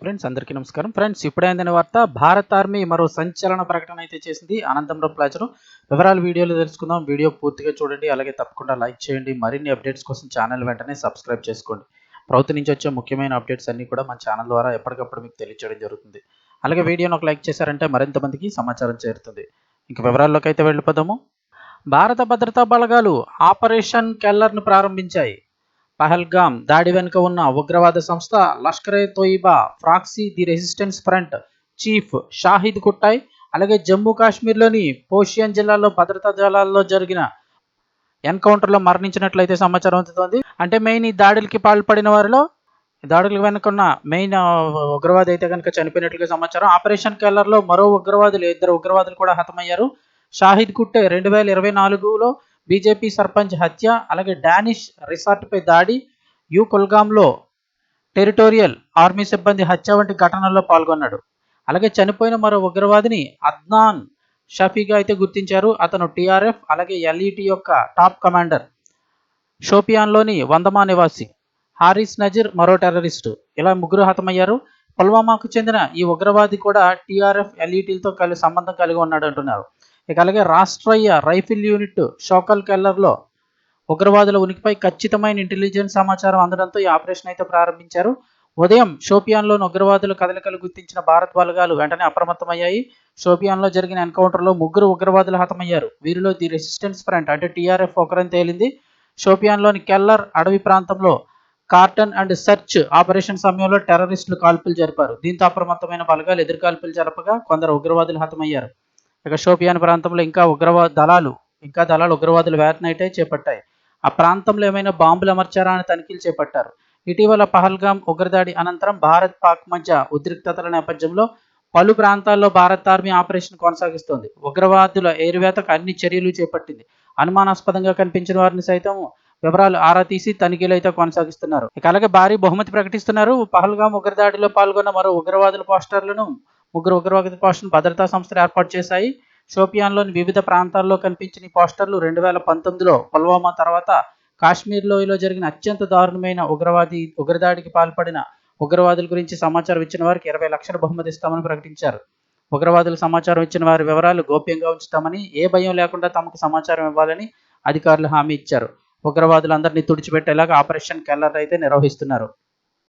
Friends అందరికీ నమస్కారం. Friends ఇప్పుడే అందిన వార్త భారత్ ఆర్మీ మరో సంచలన ప్రకటన అయితే చేసింది. అనంతపురం ప్లాజరు వివరాలు వీడియోలో తెలుసుకుందాం. వీడియో పూర్తిగా చూడండి. అలాగే తప్పకుండా లైక్ చేయండి. మరిన్ని అప్డేట్స్ కోసం ఛానల్ వెంటనే సబ్స్క్రైబ్ చేసుకోండి. ప్రభుత్వం నుంచి వచ్చే ముఖ్యమైన అప్డేట్స్ అన్ని కూడా మన ఛానల్ ద్వారా ఎప్పటికప్పుడు మీకు తెలియజేయడం జరుగుతుంది. అలాగే వీడియోను ఒక లైక్ చేశారంటే మరింత మందికి సమాచారం చేరుతుంది. ఇంక వివరాల్లోకి అయితే వెళ్ళిపోదాము. భారత భద్రతా బలగాలు ఆపరేషన్ కెల్లర్ను ప్రారంభించాయి. పహల్గామ్ దాడి వెనుక ఉన్న ఉగ్రవాద సంస్థ Lashkar-e Taiba proxy the Resistance Front chief Shahid Kuttay అలాగే జమ్మూ కాశ్మీర్లోని పోషియన్ జిల్లాలో భద్రతా దళాల్లో జరిగిన ఎన్కౌంటర్లో మరణించినట్లయితే సమాచారం అందుతోంది. అంటే మెయిన్ ఈ దాడులకి పాల్పడిన వారిలో దాడుల వెనుకున్న మెయిన్ ఉగ్రవాది అయితే కనుక చనిపోయినట్లుగా సమాచారం. ఆపరేషన్ కెల్లర్లో మరో ఉగ్రవాదులు ఇద్దరు ఉగ్రవాదులు కూడా హతమయ్యారు. షాహిద్ కుట్టే రెండు వేల ఇరవై నాలుగులో బీజేపీ సర్పంచ్ హత్య అలాగే డానిష్ రిసార్ట్పై దాడి యూ కుల్గాంలో టెరిటోరియల్ ఆర్మీ సిబ్బంది హత్య వంటి ఘటనల్లో పాల్గొన్నాడు. అలాగే చనిపోయిన మరో ఉగ్రవాదిని అద్నాన్ షఫీగా అయితే గుర్తించారు. అతను టీఆర్ఎఫ్ అలాగే ఎల్ఈటి యొక్క టాప్ కమాండర్ షోపియాన్లోని వందమా నివాసి హారిస్ నజీర్ మరో టెర్రరిస్టు. ఇలా ముగ్గురు హతమయ్యారు. పుల్వామాకు చెందిన ఈ ఉగ్రవాది కూడా టీఆర్ఎఫ్ ఎల్ఈటీలతో కలిసి సంబంధం కలిగి ఉన్నాడు అంటున్నారు. ఇక అలాగే రాష్ట్రయ్య రైఫిల్ యూనిట్ షోకల్ కెల్లర్లో ఉగ్రవాదుల ఉనికిపై ఖచ్చితమైన ఇంటెలిజెన్స్ సమాచారం అందడంతో ఈ ఆపరేషన్ అయితే ప్రారంభించారు. ఉదయం షోపియాన్లోని ఉగ్రవాదుల కదలికలు గుర్తించిన భారత్ బలగాలు వెంటనే అప్రమత్తమయ్యాయి. షోపియాన్లో జరిగిన ఎన్కౌంటర్లో ముగ్గురు ఉగ్రవాదులు హతమయ్యారు. వీరిలో ది రెసిస్టెన్స్ ఫ్రంట్ అంటే టీఆర్ఎఫ్ ఒకరని తేలింది. షోపియాన్లోని కెల్లర్ అడవి ప్రాంతంలో కార్టన్ అండ్ సెర్చ్ ఆపరేషన్ సమయంలో టెర్రరిస్టులు కాల్పులు జరిపారు. దీంతో అప్రమత్తమైన బలగాలు ఎదురుకాల్పులు జరపగా కొందరు ఉగ్రవాదులు హతమయ్యారు. ఇక షోపియాన్ ప్రాంతంలో ఇంకా ఉగ్రవా దళాలు ఇంకా దళాలు ఉగ్రవాదులు వేటనైటే చేపట్టాయి. ఆ ప్రాంతంలో ఏమైనా బాంబులు అమర్చారా అని తనిఖీలు చేపట్టారు. ఇటీవల పహల్గాం ఉగ్రదాడి అనంతరం భారత్ పాక్ మధ్య ఉద్రిక్తతల నేపథ్యంలో పలు ప్రాంతాల్లో భారత్ ఆర్మీ ఆపరేషన్ కొనసాగిస్తోంది. ఉగ్రవాదుల ఏరువేతకు అన్ని చర్యలు చేపట్టింది. అనుమానాస్పదంగా కనిపించిన వారిని సైతం వివరాలు ఆరా తీసి తనిఖీలు అయితే కొనసాగిస్తున్నారు. ఇక అలాగే భారీ బహుమతి ప్రకటిస్తున్నారు. పహల్గాం ఉగ్రదాడిలో పాల్గొన్న మరో ఉగ్రవాదుల పోస్టర్లను ముగ్గురు ఉగ్రవాద పోస్టర్ను భద్రతా సంస్థలు ఏర్పాటు చేశాయి. షోపియాన్లోని వివిధ ప్రాంతాల్లో కనిపించిన ఈ పోస్టర్లు రెండు వేల పంతొమ్మిదిలో పుల్వామా తర్వాత కాశ్మీర్ లోయలో జరిగిన అత్యంత దారుణమైన ఉగ్రవాది ఉగ్రదాడికి పాల్పడిన ఉగ్రవాదుల గురించి సమాచారం ఇచ్చిన వారికి ఇరవై లక్షల బహుమతి ఇస్తామని ప్రకటించారు. ఉగ్రవాదులు సమాచారం ఇచ్చిన వారి వివరాలు గోప్యంగా ఉంచుతామని ఏ భయం లేకుండా తమకు సమాచారం ఇవ్వాలని అధికారులు హామీ ఇచ్చారు. ఉగ్రవాదులందరినీ తుడిచిపెట్టేలాగా ఆపరేషన్ కెల్లర్ అయితే నిర్వహిస్తున్నారు.